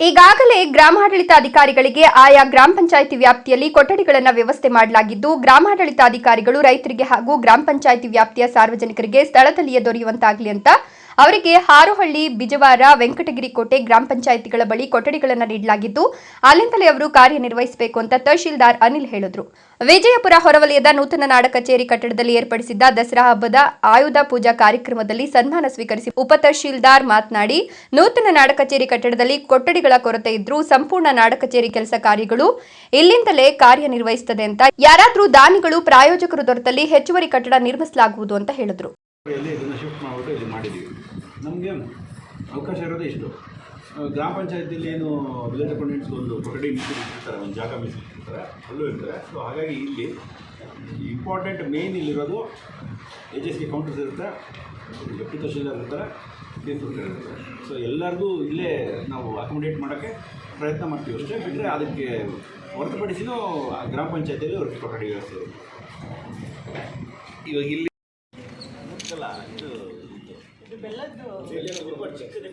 ಈಗಾಗಲೇ ಗ್ರಾಮಾಡಳಿತಾಧಿಕಾರಿಗಳಿಗೆ ಆಯಾ ಗ್ರಾಮ ಪಂಚಾಯಿತಿ ವ್ಯಾಪ್ತಿಯಲ್ಲಿ ಕೊಠಡಿಗಳನ್ನು ವ್ಯವಸ್ಥೆ ಮಾಡಲಾಗಿದ್ದು, ಗ್ರಾಮಾಡಳಿತಾಧಿಕಾರಿಗಳು ರೈತರಿಗೆ ಹಾಗೂ ಗ್ರಾಮ ಪಂಚಾಯಿತಿ ವ್ಯಾಪ್ತಿಯ ಸಾರ್ವಜನಿಕರಿಗೆ ಸ್ಥಳದಲ್ಲಿಯೇ ದೊರೆಯುವಂತಾಗಲಿ ಅಂತ ಅವರಿಗೆ ಹಾರೋಹಳ್ಳಿ, ಬಿಜವಾರ ವೆಂಕಟಗಿರಿ ಕೋಟೆ ಗ್ರಾಮ ಪಂಚಾಯಿತಿಗಳ ಬಳಿ ಕೊಠಡಿಗಳನ್ನು ನೀಡಲಾಗಿದ್ದು, ಅಲ್ಲಿಂದಲೇ ಅವರು ಕಾರ್ಯನಿರ್ವಹಿಸಬೇಕು ಅಂತ ತಹಶೀಲ್ದಾರ್ ಅನಿಲ್ ಹೇಳಿದ್ರು. ವಿಜಯಪುರ ಹೊರವಲಯದ ನೂತನ ನಾಡ ಕಚೇರಿ ಕಟ್ಟಡದಲ್ಲಿ ಏರ್ಪಡಿಸಿದ್ದ ದಸರಾ ಹಬ್ಬದ ಆಯುಧ ಪೂಜಾ ಕಾರ್ಯಕ್ರಮದಲ್ಲಿ ಸನ್ಮಾನ ಸ್ವೀಕರಿಸಿ ಉಪ ತಹಶೀಲ್ದಾರ್ ಮಾತನಾಡಿ, ನೂತನ ನಾಡ ಕಚೇರಿ ಕಟ್ಟಡದಲ್ಲಿ ಕೊಠಡಿಗಳ ಕೊರತೆ ಇದ್ರೂ ಸಂಪೂರ್ಣ ನಾಡ ಕಚೇರಿ ಕೆಲಸ ಕಾರ್ಯಗಳು ಇಲ್ಲಿಂದಲೇ ಕಾರ್ಯನಿರ್ವಹಿಸುತ್ತದೆ ಅಂತ ಯಾರಾದರೂ ದಾನಿಗಳು, ಪ್ರಾಯೋಜಕರು ದೊರೆತಲ್ಲಿ ಹೆಚ್ಚುವರಿ ಕಟ್ಟಡ ನಿರ್ಮಿಸಲಾಗುವುದು ಅಂತ ಹೇಳಿದ್ರು. ಇದನ್ನು ಶಿಫ್ಟ್ ಮಾಡಿಬಿಟ್ಟು ಇಲ್ಲಿ ಮಾಡಿದ್ದೀವಿ ನಮಗೆ ಅವಕಾಶ ಇರೋದೇ ಇಷ್ಟು. ಗ್ರಾಮ ಪಂಚಾಯತಿಯಲ್ಲಿ ಏನು ವಿಲೇಜ್ ಅಕೌಂಟೆಂಟ್ಸ್ ಒಂದು ಕೊಠಡಿ ಮೀಸಲಿಟ್ಟಿರ್ತಾರೆ ಒಂದು ಜಾಗ ಮೀಸಲಿಟ್ಟಿರ್ತಾರೆ ಅಲ್ಲೂ ಇರ್ತಾರೆ. ಸೊ ಹಾಗಾಗಿ ಇಲ್ಲಿ ಇಂಪಾರ್ಟೆಂಟ್ ಮೇನ್ ಇಲ್ಲಿರೋದು ಎಚ್ ಎಸ್ ಕೆ ಕೌಂಟರ್ಸ್ ಇರುತ್ತೆ ಡೆಪ್ಟಿ ತಹಶೀಲ್ದಾರ್ ಇರ್ತಾರೆ ಇರ್ತಾರೆ. ಸೊ ಎಲ್ಲರಿಗೂ ಇಲ್ಲೇ ನಾವು ಅಕೊಮಡೇಟ್ ಮಾಡೋಕ್ಕೆ ಪ್ರಯತ್ನ ಮಾಡ್ತೀವಿ ಅಷ್ಟೇ. ಬಿಟ್ಟರೆ ಅದಕ್ಕೆ ಆ ಗ್ರಾಮ ಪಂಚಾಯತಿಯಲ್ಲಿ ಅವ್ರಿಗೆ ಕೊಠಡಿ ವ್ಯವಸ್ಥೆ ಇವಾಗ ಇಲ್ಲಿ ಚಿಕ್ಕಲ್ಲ ಇದು ಬೆಲ್ಲದ್ದು. ಚಿಕ್ಕದೆ.